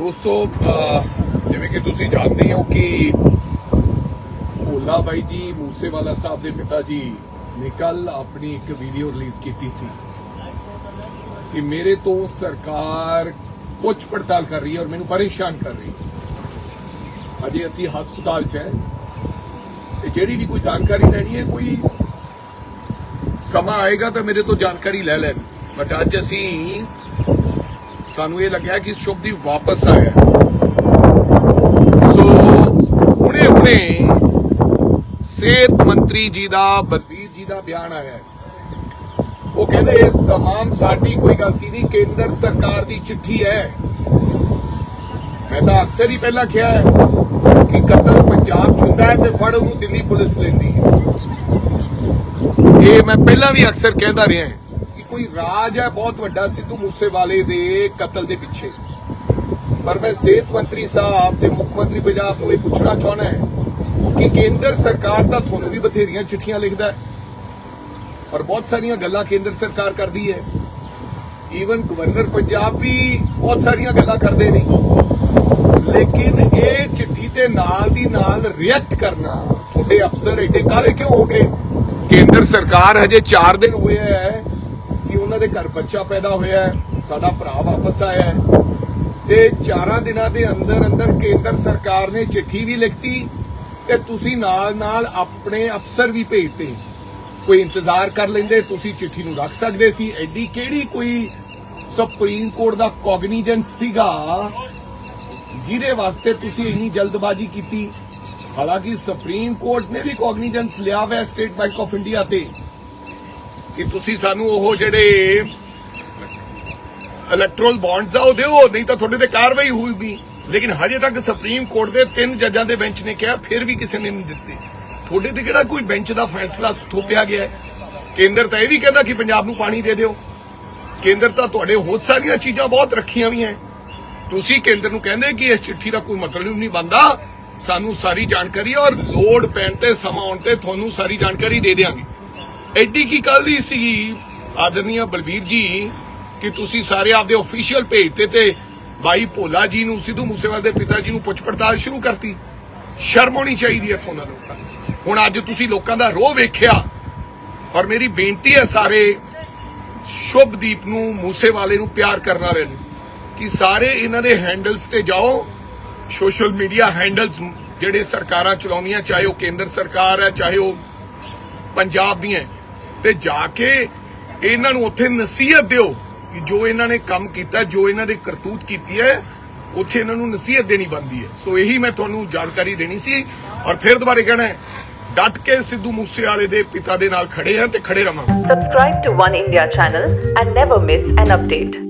ਦੋਸਤੋ ਜਿਵੇਂ ਕਿ ਤੁਸੀਂ ਜਾਣਦੇ ਹੋ ਕਿ ਭੋਲਾ ਬਾਈ ਜੀ, ਮੂਸੇਵਾਲਾ ਸਾਹਿਬ ਦੇ ਪਿਤਾ ਜੀ ਨੇ ਕੱਲ ਆਪਣੀ ਇੱਕ ਵੀਡੀਓ ਰਿਲੀਜ਼ ਕੀਤੀ ਸੀ ਕਿ ਮੇਰੇ ਤੋਂ ਸਰਕਾਰ ਪੁੱਛ ਪੜਤਾਲ ਕਰ ਰਹੀ ਹੈ ਔਰ ਮੈਨੂੰ ਪਰੇਸ਼ਾਨ ਕਰ ਰਹੀ ਹੈ। ਅਜੇ ਅਸੀਂ ਹਸਪਤਾਲ 'ਚ ਹੈ ਤੇ ਜਿਹੜੀ ਵੀ ਕੋਈ ਜਾਣਕਾਰੀ ਲੈਣੀ ਹੈ, ਕੋਈ ਸਮਾਂ ਆਏਗਾ ਤਾਂ ਮੇਰੇ ਤੋਂ ਜਾਣਕਾਰੀ ਲੈ ਲੈਣ। ਬਟ ਅੱਜ ਅਸੀਂ ਸਾਨੂੰ ਇਹ ਲੱਗਿਆ ਕਿ ਸ਼ੁਭਦੀਪ ਵਾਪਸ ਆਇਆ ਸੋ ਹੁਣੇ ਹੁਣੇ ਸਿਹਤ ਮੰਤਰੀ ਜੀ ਦਾ, ਬਲਬੀਰ ਜੀ ਦਾ ਬਿਆਨ ਆਇਆ ਉਹ ਕਹਿੰਦੇ, ਇਹ ਤਮਾਮ ਸਾਡੀ ਕੋਈ ਗਲਤੀ ਨਹੀਂ, ਕੇਂਦਰ ਸਰਕਾਰ ਦੀ ਚਿੱਠੀ ਹੈ। ਮੈਂ ਤਾਂ ਅਕਸਰ ਹੀ ਪਹਿਲਾਂ ਕਿਹਾ ਹੈ ਕਿ ਕਤਲ ਪੰਜਾਬ 'ਚ ਹੁੰਦਾ ਹੈ ਤੇ ਫੜ ਉਹਨੂੰ ਦਿੱਲੀ ਪੁਲਿਸ ਲੈਂਦੀ ਹੈ। ਇਹ ਮੈਂ ਪਹਿਲਾਂ ਵੀ ਅਕਸਰ ਕਹਿੰਦਾ ਰਿਹਾ ਕਿ ਕੋਈ ਰਾਜ ਹੈ ਬਹੁਤ ਵੱਡਾ ਸਿੱਧੂ ਮੂਸੇਵਾਲੇ ਦੇ ਕਤਲ ਦੇ ਪਿੱਛੇ। ਪਰ ਮੈਂ ਸਿਹਤ ਮੰਤਰੀ ਸਾਹਿਬ ਤੇ ਮੁੱਖ ਮੰਤਰੀ ਪੰਜਾਬ ਨੂੰ ਇਹ ਪੁੱਛਣਾ ਚਾਹੁੰਦਾ ਹਾਂ ਕਿ ਕੇਂਦਰ ਸਰਕਾਰ ਤਾਂ ਤੁਹਾਨੂੰ ਵੀ ਬਥੇਰੀਆਂ ਚਿੱਠੀਆਂ ਲਿਖਦਾ ਹੈ ਔਰ ਬਹੁਤ ਸਾਰੀਆਂ ਗੱਲਾਂ ਕੇਂਦਰ ਸਰਕਾਰ ਕਰਦੀ ਹੈ। ਈਵਨ ਗਵਰਨਰ ਪੰਜਾਬ ਵੀ ਬਹੁਤ ਸਾਰੀਆਂ ਗੱਲਾਂ ਕਰਦੇ ਨੇ। ਲੇਕਿਨ ਇਹ ਚਿੱਠੀ ਤੇ ਨਾਲ ਦੀ ਨਾਲ ਰਿਐਕਟ ਕਰਨਾ ਤੁਹਾਡੇ ਅਫਸਰ ਏਡੇ ਕਾਲੇ ਕਿਉਂ ਹੋ ਗਏ? ਕੇਂਦਰ ਸਰਕਾਰ ਹਜੇ 4 ਦਿਨ ਹੋਏ ਹੈ। ਦੇ ਘਰ ਬੱਚਾ ਪੈਦਾ ਹੋਇਆ ਹੈ, ਸਾਡਾ ਭਰਾ ਵਾਪਸ ਆਇਆ ਹੈ। ਤੇ 4 ਦਿਨਾਂ ਦੇ ਅੰਦਰ ਅੰਦਰ ਕੇਂਦਰ ਸਰਕਾਰ ਨੇ ਚਿੱਠੀ ਵੀ ਲਿਖਤੀ ਤੇ ਤੁਸੀਂ ਨਾਲ ਨਾਲ ਆਪਣੇ ਅਫਸਰ ਵੀ ਭੇਜਤੇ। ਕੋਈ ਇੰਤਜ਼ਾਰ ਕਰ ਲੈਂਦੇ, ਤੁਸੀਂ ਚਿੱਠੀ ਨੂੰ ਰੱਖ ਸਕਦੇ ਸੀ। ਐਡੀ ਕਿਹੜੀ ਕੋਈ ਸੁਪਰੀਮ ਕੋਰਟ ਦਾ ਕੋਗਨੀਜੈਂਸ ਸੀਗਾ ਜਿਹਦੇ ਵਾਸਤੇ ਤੁਸੀਂ ਇੰਨੀ ਜਲਦਬਾਜ਼ੀ ਕੀਤੀ? ਹਾਲਾਂਕਿ ਸੁਪਰੀਮ ਕੋਰਟ ਨੇ ਵੀ ਕੋਗਨੀਜੈਂਸ ਲਿਆ ਹੋਇਆ ਸਟੇਟ ਬੈਂਕ ਆਫ ਇੰਡੀਆ ਤੇ। ਕਿ ਤੁਸੀਂ ਸਾਨੂੰ ਉਹ ਜਿਹੜੇ ਇਲੈਕਟਰਲ ਬੌਂਡਸ ਆ, ਉਹ ਦਿਓ ਨਹੀਂ ਤਾਂ ਤੁਹਾਡੇ ਤੇ ਕਾਰਵਾਈ ਹੋਊਗੀ। ਲੇਕਿਨ ਹਜੇ ਤੱਕ ਸੁਪਰੀਮ ਕੋਰਟ ਦੇ ਤਿੰਨ ਜੱਜਾਂ ਦੇ ਬੈਂਚ ਨੇ ਕਿਹਾ, ਫਿਰ ਵੀ ਕਿਸੇ ਨੇ ਨਹੀਂ ਦਿੱਤੇ। ਤੁਹਾਡੇ ਤੇ ਕਿਹੜਾ ਕੋਈ ਬੈਂਚ ਦਾ ਫੈਸਲਾ ਥੋਪਿਆ ਗਿਆ ਹੈ? ਕੇਂਦਰ ਤਾਂ ਇਹ ਵੀ ਕਹਿੰਦਾ ਕਿ ਪੰਜਾਬ ਨੂੰ ਪਾਣੀ ਦੇ ਦਿਓ। ਕੇਂਦਰ ਤਾਂ ਤੁਹਾਡੇ ਹੋਰ ਸਾਰੀਆਂ ਚੀਜ਼ਾਂ ਬਹੁਤ ਰੱਖੀਆਂ ਵੀ ਹੈ। ਤੁਸੀਂ ਕੇਂਦਰ ਨੂੰ ਕਹਿੰਦੇ ਕਿ ਇਸ ਚਿੱਠੀ ਦਾ ਕੋਈ ਮਤਲਬ ਨਹੀਂ ਬੰਦਾ ਸਾਨੂੰ ਸਾਰੀ ਜਾਣਕਾਰੀ ਔਰ ਲੋਡ ਪੈਣ ਤੇ, ਸਮਾਂ ਆਉਣ ਤੇ ਤੁਹਾਨੂੰ ਸਾਰੀ ਜਾਣਕਾਰੀ ਦੇ ਦੇਵਾਂਗੇ ਐਡੀ ਕੀ ਕੱਲ ਦੀ ਸੀਗੀ ਆਦਰਨੀਆ ਬਲਬੀਰ ਜੀ, ਕਿ ਤੁਸੀਂ ਸਾਰੇ ਆਪਦੇ ਅਫੀਸ਼ੀਅਲ ਭੇਜ ਤੇ ਤੇ ਬਾਈ ਭੋਲਾ ਜੀ ਨੂੰ, ਸਿੱਧੂ ਮੂਸੇਵਾਲੇ ਦੇ ਪਿਤਾ ਜੀ ਨੂੰ ਪੁੱਛ ਪੜਤਾਲ ਸ਼ੁਰੂ ਕਰਤੀ। ਸ਼ਰਮ ਹੋਣੀ ਚਾਹੀਦੀ ਹੈ ਤੁਹਾਨੂੰ ਲੋਕਾਂ ਹੁਣ ਅੱਜ ਤੁਸੀਂ ਲੋਕਾਂ ਦਾ ਰੋਹ ਵੇਖਿਆ। ਔਰ ਮੇਰੀ ਬੇਨਤੀ ਹੈ ਸਾਰੇ ਸ਼ੁਭਦੀਪ ਨੂੰ, ਮੂਸੇਵਾਲੇ ਨੂੰ ਪਿਆਰ ਕਰਨ ਵਾਲੇ ਨੂੰ, ਕਿ ਸਾਰੇ ਇਹਨਾਂ ਦੇ ਹੈਂਡਲਸ ਤੇ ਜਾਓ। ਸੋਸ਼ਲ ਮੀਡੀਆ ਹੈਂਡਲਸ ਜਿਹੜੇ ਸਰਕਾਰਾਂ ਚਲਾਉਂਦੀਆਂ, ਚਾਹੇ ਉਹ ਕੇਂਦਰ ਸਰਕਾਰ ਹੈ, ਚਾਹੇ ਉਹ ਪੰਜਾਬ ਦੀਆਂ ਤੇ ਜਾ ਕੇ ਇਹਨਾਂ ਨੂੰ ਉੱਥੇ ਨਸੀਹਤ ਦਿਓ ਕਿ ਜੋ ਇਹਨਾਂ ਨੇ ਕੰਮ ਕੀਤਾ, ਜੋ ਇਹਨਾਂ ਦੇ ਕਰਤੂਤ ਕੀਤੀ ਹੈ, ਉੱਥੇ ਇਹਨਾਂ ਨੂੰ ਨਸੀਹਤ ਦੇਣੀ ਬੰਦੀ ਹੈ ਸੋ ਇਹੀ ਮੈਂ ਤੁਹਾਨੂੰ ਜਾਣਕਾਰੀ ਦੇਣੀ ਸੀ ਔਰ ਫਿਰ ਦੁਬਾਰੇ ਕਹਿਣਾ ਹੈ, ਡਟ ਕੇ ਸਿੱਧੂ ਮੂਸੇਵਾਲੇ ਦੇ ਪਿਤਾ ਦੇ ਨਾਲ ਖੜੇ ਹਾਂ ਤੇ ਖੜੇ ਰਵਾਂਗੇ Subscribe to One India channel and never miss an update.